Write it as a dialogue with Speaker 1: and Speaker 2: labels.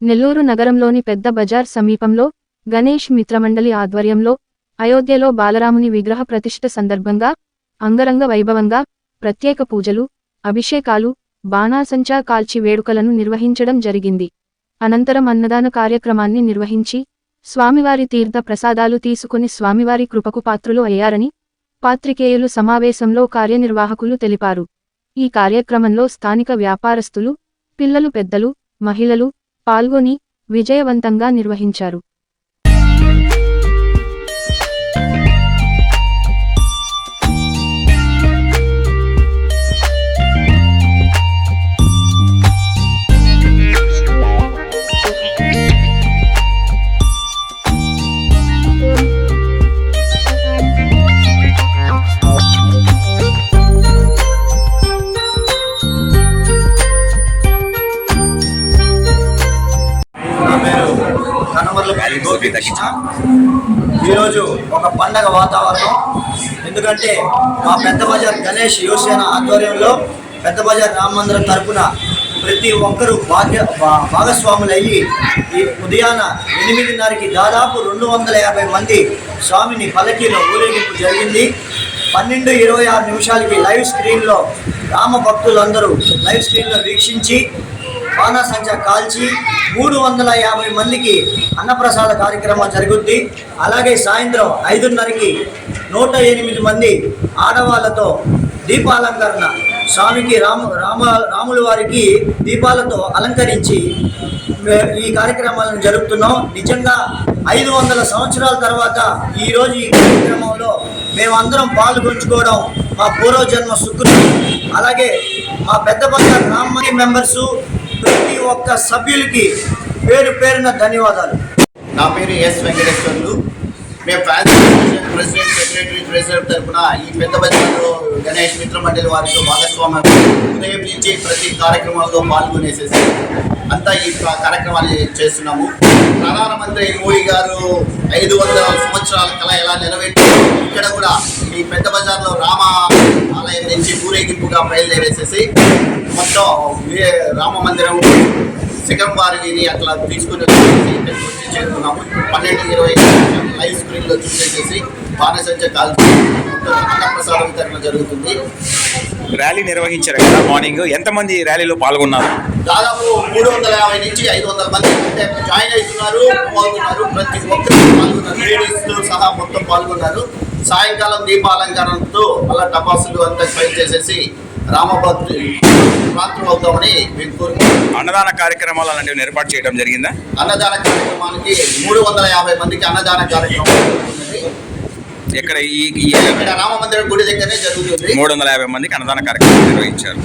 Speaker 1: నెల్లూరు నగరంలోని పెద్ద బజార్ సమీపంలో గణేష్ మిత్రమండలి ఆధ్వర్యంలో అయోధ్యలో బాలరాముని విగ్రహ ప్రతిష్ఠ సందర్భంగా అంగరంగ వైభవంగా ప్రత్యేక పూజలు అభిషేకాలు బాణాసంచా కాల్చి వేడుకలను నిర్వహించడం జరిగింది. అనంతరం అన్నదాన కార్యక్రమాన్ని నిర్వహించి స్వామివారి తీర్థ ప్రసాదాలు తీసుకుని స్వామివారి కృపకు పాత్రులు అయ్యారని పాత్రికేయులు సమావేశంలో కార్యనిర్వాహకులు తెలిపారు. ఈ కార్యక్రమంలో స్థానిక వ్యాపారస్తులు పిల్లలు పెద్దలు మహిళలు పాల్గొని విజయవంతంగా నిర్వహించారు.
Speaker 2: గోపి గోపికృష్ణ ఈరోజు ఒక పండగ వాతావరణం. ఎందుకంటే మా పెద్ద బజార్ గణేష్ యువసేన ఆధ్వర్యంలో పెద్ద బజార్ రామ మందిరం తరపున ప్రతి ఒక్కరూ భాగ్య భా- భాగస్వాములు అయ్యి ఈ ఉదయాన ఎనిమిదిన్నరకి దాదాపు రెండు వందల యాభై మంది స్వామిని పలకీలో ఊరేగింపు జరిగింది. పన్నెండు ఇరవై ఆరు నిమిషాలకి లైవ్ స్క్రీన్లో రామ భక్తులందరూ లైవ్ స్క్రీన్లో వీక్షించి బాణాసంచా కాల్చి మూడు వందల యాభై మందికి అన్నప్రసాద కార్యక్రమం జరుగుద్ది. అలాగే సాయంత్రం ఐదున్నరకి నూట ఎనిమిది మంది ఆడవాళ్ళతో దీపాలంకరణ. స్వామికి రాము రామ రాముల వారికి దీపాలతో అలంకరించి ఈ కార్యక్రమాలను జరుపుతున్నాం. నిజంగా ఐదు వందల సంవత్సరాల తర్వాత ఈరోజు ఈ కార్యక్రమంలో మేమందరం పాల్గొంచుకోవడం మా పూర్వజన్మ సుకృతి. అలాగే మా పెద్ద పెద్ద బ్రాహ్మణి మెంబర్సు ప్రతి ఒక్క సభ్యులకి పేరు పేరున ధన్యవాదాలు.
Speaker 3: నా పేరు ఎస్ వెంకటేశ్వర్లు. మేము ఫ్యాన్స్ ప్రెసిడెంట్ సెక్రటరీ ట్రెజరర్ తరపున ఈ పెద్ద బజార్లో గణేష్ మిత్ర మండలి వారితో భాగస్వామ్యం ఉదయం నుంచి ప్రతి కార్యక్రమాల్లో పాల్గొనేసేసి అంతా ఈ కార్యక్రమాలు చేస్తున్నాము. ప్రధానమంత్రి మోడీ గారు ఐదు వందల సంవత్సరాల కళ ఎలా నెరవేర్చారు ఇక్కడ కూడా ఈ పెద్ద బజార్లో రామ ఆలయం నుంచి ఊరేగింపుగా బయలుదేరేసేసి మొత్తం రామ మందిరం సెకండ్ వారిని అట్లా తీసుకుని వచ్చి చేరుకున్నాము పన్నెండు ఇరవై లైవ్ స్క్రీన్లో చూసేసేసి బాణసంచ కాల్చి అన్నప్రసాద వితరణ జరుగుతుంది.
Speaker 4: ర్యాలీ నిర్వహించారు కదా మార్నింగ్. ఎంతమంది ర్యాలీలో పాల్గొన్నారు?
Speaker 3: దాదాపు మూడు వందల యాభై నుంచి ఐదు వందల మంది జాయిన్ అవుతున్నారు పాల్గొన్నారు ప్రతి ఒక్కరు పాల్గొన్నారు. లేడీస్తో సహా మొత్తం పాల్గొన్నారు. సాయంకాలం దీపాలంకరణతో మళ్ళా టపాసులు అంతా ఫైల్ చేసేసి రామభక్తి ప్రాంతం అవుతామని
Speaker 4: అన్నదాన కార్యక్రమాలు అలాంటివి ఏర్పాటు చేయడం జరిగిందా?
Speaker 3: అన్నదాన కార్యక్రమానికి మూడు వందల యాభై మందికి అన్నదాన కార్యక్రమం.
Speaker 4: ఇక్కడ ఈ
Speaker 3: రామ మందిరం గుడి దగ్గరనే జరుగుతుంది.
Speaker 4: మూడు వందల యాభై మందికి అన్నదాన కార్యక్రమం నిర్వహించారు.